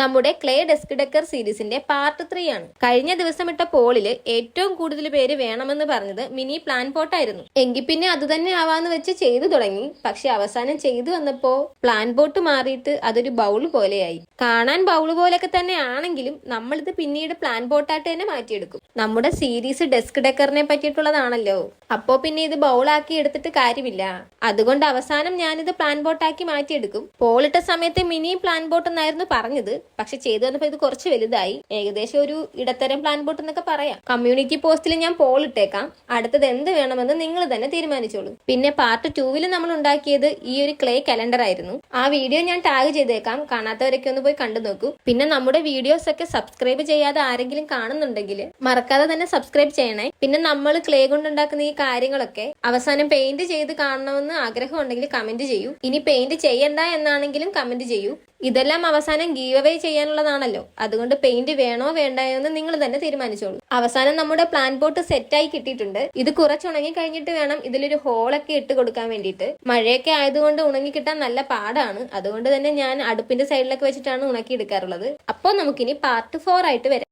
നമ്മുടെ clay desk decker സീരീസിന്റെ part three ആണ്. കഴിഞ്ഞ ദിവസം ഇട്ട പോളിൽ ഏറ്റവും കൂടുതൽ പേര് വേണമെന്ന് പറഞ്ഞത് മിനി പ്ലാൻ പോട്ടായിരുന്നു എങ്കിൽ പിന്നെ അത് തന്നെ ആവാന്ന് വെച്ച് ചെയ്തു തുടങ്ങി. പക്ഷെ അവസാനം ചെയ്തു വന്നപ്പോ പ്ലാൻ ബോട്ട് മാറിയിട്ട് അതൊരു ബൗൾ പോലെയായി. കാണാൻ ബൗൾ പോലൊക്കെ തന്നെ ആണെങ്കിലും നമ്മളിത് പിന്നീട് പ്ലാൻ പോട്ടായിട്ട് തന്നെ മാറ്റിയെടുക്കും. നമ്മുടെ സീരീസ് ഡെസ്ക് ഡെക്കറിനെ പറ്റിയിട്ടുള്ളതാണല്ലോ. അപ്പോ പിന്നെ ഇത് ബൗളാക്കി എടുത്തിട്ട് കാര്യമില്ല. അതുകൊണ്ട് അവസാനം ഞാനിത് പ്ലാൻ ബോട്ടാക്കി മാറ്റിയെടുക്കും. പോളിട്ട സമയത്ത് മിനി പ്ലാൻ ബോട്ട് എന്നായിരുന്നു പറഞ്ഞത്. പക്ഷെ ചെയ്തു വന്നപ്പോ ഇത് കുറച്ച് വലുതായി. ഏകദേശം ഒരു ഇടത്തരം പ്ലാൻ ബോട്ട് എന്നൊക്കെ പറയാം. കമ്മ്യൂണിറ്റി പോസ്റ്റിൽ ഞാൻ പോളിട്ടേക്കാം അടുത്തത് എന്ത് വേണമെന്ന് നിങ്ങൾ തന്നെ തീരുമാനിച്ചോളൂ. പിന്നെ പാർട്ട് ടൂവിൽ നമ്മൾ ഉണ്ടാക്കിയത് ഈ ഒരു ക്ലേ കലണ്ടർ ആയിരുന്നു. ആ വീഡിയോ ഞാൻ ടാഗ് ചെയ്തേക്കാം. കാണാത്തവരൊക്കെ ഒന്ന് പോയി കണ്ടു നോക്കൂ. പിന്നെ നമ്മുടെ വീഡിയോസ് ഒക്കെ സബ്സ്ക്രൈബ് ചെയ്യാതെ ആരെങ്കിലും കാണുന്നുണ്ടെങ്കിൽ മറക്കാതെ തന്നെ സബ്സ്ക്രൈബ് ചെയ്യണേ. പിന്നെ നമ്മൾ ക്ലേ കൊണ്ടുണ്ടാക്കുന്ന ഈ കാര്യങ്ങളൊക്കെ അവസാനം പെയിന്റ് ചെയ്ത് കാണണമെന്ന് ആഗ്രഹം ഉണ്ടെങ്കിൽ കമന്റ് ചെയ്യൂ. ഇനി പെയിന്റ് ചെയ്യണ്ട എന്നാണെങ്കിലും കമന്റ് ചെയ്യൂ. ഇതെല്ലാം അവസാനം ഗീവ് അവേ ചെയ്യാനുള്ളതാണല്ലോ. അതുകൊണ്ട് പെയിന്റ് വേണോ വേണ്ടയോ എന്ന് നിങ്ങൾ തന്നെ തീരുമാനിച്ചോളൂ. അവസാനം നമ്മുടെ പ്ലാൻ ബോട്ട് സെറ്റായി കിട്ടിയിട്ടുണ്ട്. ഇത് കുറച്ചുണങ്ങി കഴിഞ്ഞിട്ട് വേണം ഇതിലൊരു ഹോളൊക്കെ ഇട്ട് കൊടുക്കാൻ വേണ്ടിയിട്ട്. മഴയൊക്കെ ആയതുകൊണ്ട് ഉണങ്ങി കിട്ടാൻ നല്ല പാടാണ്. അതുകൊണ്ട് തന്നെ ഞാൻ അടുപ്പിന്റെ സൈഡിലൊക്കെ വെച്ചിട്ടാണ് ഉണക്കി എടുക്കാറുള്ളത്. അപ്പോൾ നമുക്കിനി പാർട്ട് ഫോർ ആയിട്ട് വരാം.